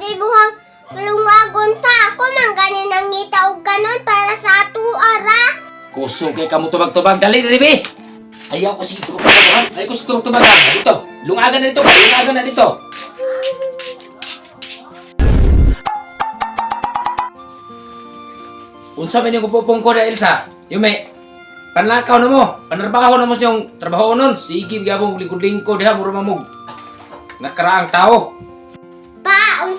di buhang malungagon pa. Ako man ganin ang ngita og kanon para sa ato ara. Kusog kay kamo tubag-tubag. Dali, dali, be! Ayaw ko sige tubag-tubag. Ayaw ko sige tubag-tubag. Dito. Lungagan na dito. Lungagan na dito. Unsa man yung kupupong ko na Elsa? May panlakaw na mo. Panarbaho na mo siyang trabaho nun. Sige, gabong lingkod-lingkod diha. Mura mamog. Nakaraang tao.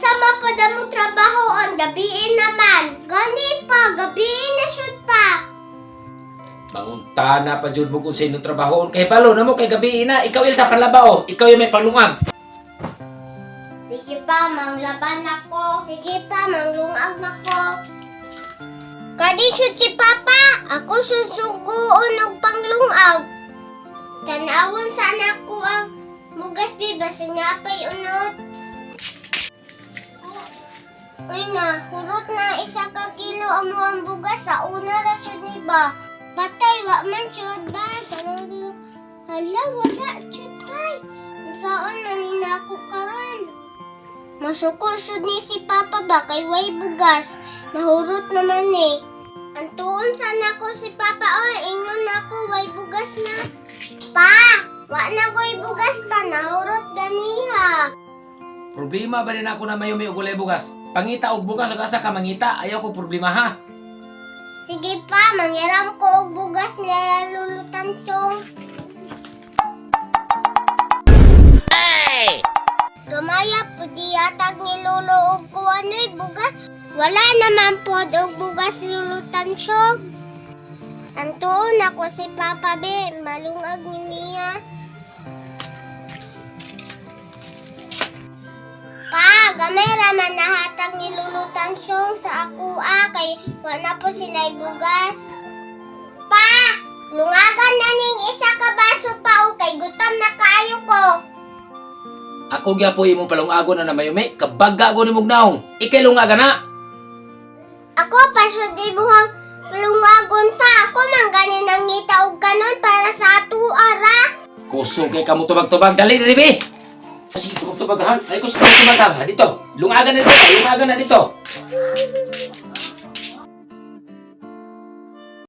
Man pa mo trabaho on gabiin naman. Gani pa, gabiin na shoot pa. Mangunta na pa jud mo kung sino trabaho. Kay palo na mo kay gabi na. Ikaw Elsa panlabao. Ikaw yung may panlungag. Sige pa, manglaban ako. Sige pa, manglungag nako. Kadi shoot si Papa. Ako susuguon og panglungag. Tanawon sana ko ang mugas bibas nga pa'y unot. Uy na, hurot na isa ka kilo ang muang bugas sa una ra syud ni ba. Patay wa man syud ba? Tanong Hala, wala syud kay. Saan na ninako karon? Masukol sud ni si Papa ba kay way bugas. Nahurot naman eh. Antuon sana ko si Papa oy, ingnon ako way bugas na. Pa, wa na ko'y bugas pa, nahurot ganiha. Problema ba rin ako na mayo may ugulay bugas? Pangita og bugas ug asa ka mangita? Ayaw ko problema ha. Sige pa, mangyaram ko og bugas nila lulutan chong. Gamaya po di yatag ni Lolo og kuwanoy bugas. Wala naman po og bugas lulutan chong. Antuon ako si Papa Be, malungag ni niya. Gamay raman nahatag ni lulutan chong sa ako ah, kay wala po sila bugas. Pa, lungagan na ning isa ka baso pa o kay gutom na kaayo ko. Ako gyud po imong palungagon na na mayumi. Kabaga ko ni mugnaong. Ikay lungaga na. Ako pa siya di buhang lungagon pa. Ako man ganin ang ngita og kanon para sa ato ara. Kusog kay kamo tubag-tubag. Dali, dali, be! Sige, tubag-tubag ha. Ay ko sige tubag ha. Dito. Lungagan na dito. Lungagan na dito.